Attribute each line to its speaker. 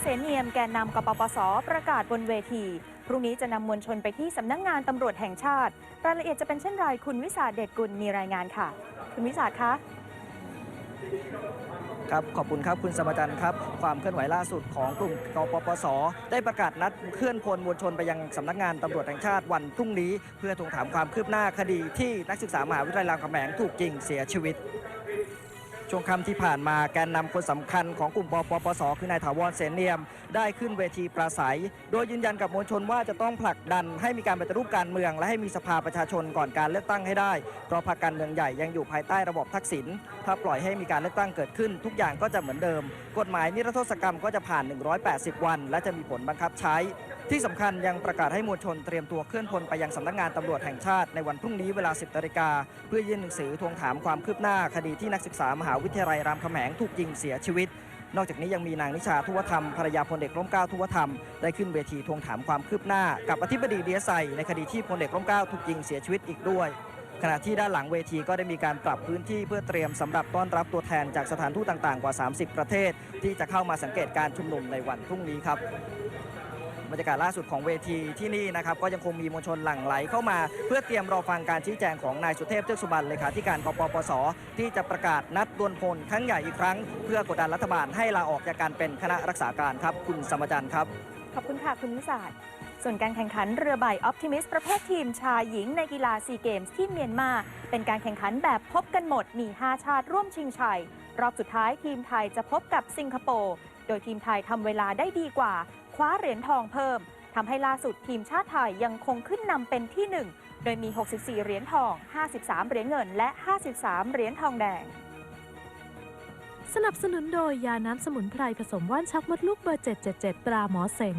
Speaker 1: เสนเนียมแกนนำกปปส ประกาศบนเวที พรุ่งนี้จะนำมวลชนไปที่สำนักงงานตำรวจแห่งชาติ รายละเอียดจะเป็นเช่นไรคุณวิสาเดชกุลมีรายงานค่ะ คุณวิสาคะ
Speaker 2: ครับขอบคุณครับคุณสมจันทร์ครับ ความเคลื่อนไหวล่าสุดของกลุ่มกปปส ได้ประกาศนัดเคลื่อนพลมวลชนไปยังสำนักงานตำรวจแห่งชาติวันพรุ่งนี้ เพื่อทวงถามความคืบหน้าคดีที่นักศึกษามหาวิทยาลัยรามคำแหงถูกยิงเสียชีวิต ช่วงค่ำที่ผ่านมาแกนนำคนสำคัญของกลุ่มปปปส คือนายถาวรเสนเนียม ได้ขึ้นเวทีปราศัย โดยยืนยันกับมวลชนว่าจะต้องผลักดันให้มีการปฏิรูปการเมือง และให้มีสภาประชาชนก่อนการเลือกตั้งให้ได้ เพราะพรรคการเมืองใหญ่ยังอยู่ภายใต้ระบบทักษิณ ถ้าปล่อยให้มีการเลือกตั้งเกิดขึ้น ทุกอย่างก็จะเหมือนเดิม กฎหมายนิรโทษกรรมก็จะผ่าน 180 วัน และจะมีผลบังคับใช้ ที่สำคัญยังประกาศให้มวลชนเตรียมตัวเคลื่อนพลไปยังสำนักงานตำรวจแห่งชาติในวันพรุ่งนี้เวลา 10นาฬิกาเพื่อยื่นหนังสือทวงถามความคืบหน้าคดีที่นักศึกษามหาวิทยาลัยรามคำแหงถูกยิงเสียชีวิต นอกจากนี้ยังมีนางนิชาทุวธรรมภรรยาพลเอกร่มเกล้าทุวธรรมได้ขึ้นเวทีทวงถามความคืบหน้า กับอธิบดีเดียไซในคดีที่พลเอกร่มเกล้าถูกยิงเสียชีวิตอีกด้วยขณะที่ด้านหลังเวทีก็ได้มีการปรับพื้นที่เพื่อเตรียมสำหรับต้อนรับตัวแทนจากสถานทูตต่างๆ กว่า 30 ประเทศ ที่จะเข้ามาสังเกตการชุมนุมในวันพรุ่งนี้ครับ บรรยากาศล่าสุดของเวทีที่นี่นะครับก็ยังคงมีมวลชนหลั่งไหลเข้ามา เพื่อเตรียมรอฟังการชี้แจงของนายสุเทพเทือกสุบรรณเลขาธิการกปปส ที่จะประกาศนัดดวลพลครั้งใหญ่อีกครั้ง เพื่อกดดันรัฐบาลให้ลาออกจากการเป็นคณะรักษาการครับคุณสมจันทร์ครับ
Speaker 1: ขอบคุณค่ะคุณวิสาส่วนการแข่งขันเรือใบออ t ติมิสประเภททีมชายหญิงในกีฬาซีเกมส์ที่เมียนมา เป็นการแข่งขันแบบพบกันหมดมี 5 ชาติร่วมชิงชัย รอบสุดท้ายทีมไทยจะพบกับสิงคโปร์ โดยทีมไทยทำเวลาได้ดีกว่า คว้าเหรียญทองเพิ่มทำให้ล่าสุดทีมชาติไทยยังคงขึ้นนำเป็นที่ 1 โดยมี 64 เหรียญทอง 53 เหรียญเงิน และ 53 เหรียญทองแดง
Speaker 3: สนับสนุนโดยยาน้ำสมุนไพรผสมว่านชักมดลูกเบอร์ 777 ตราหมอเสง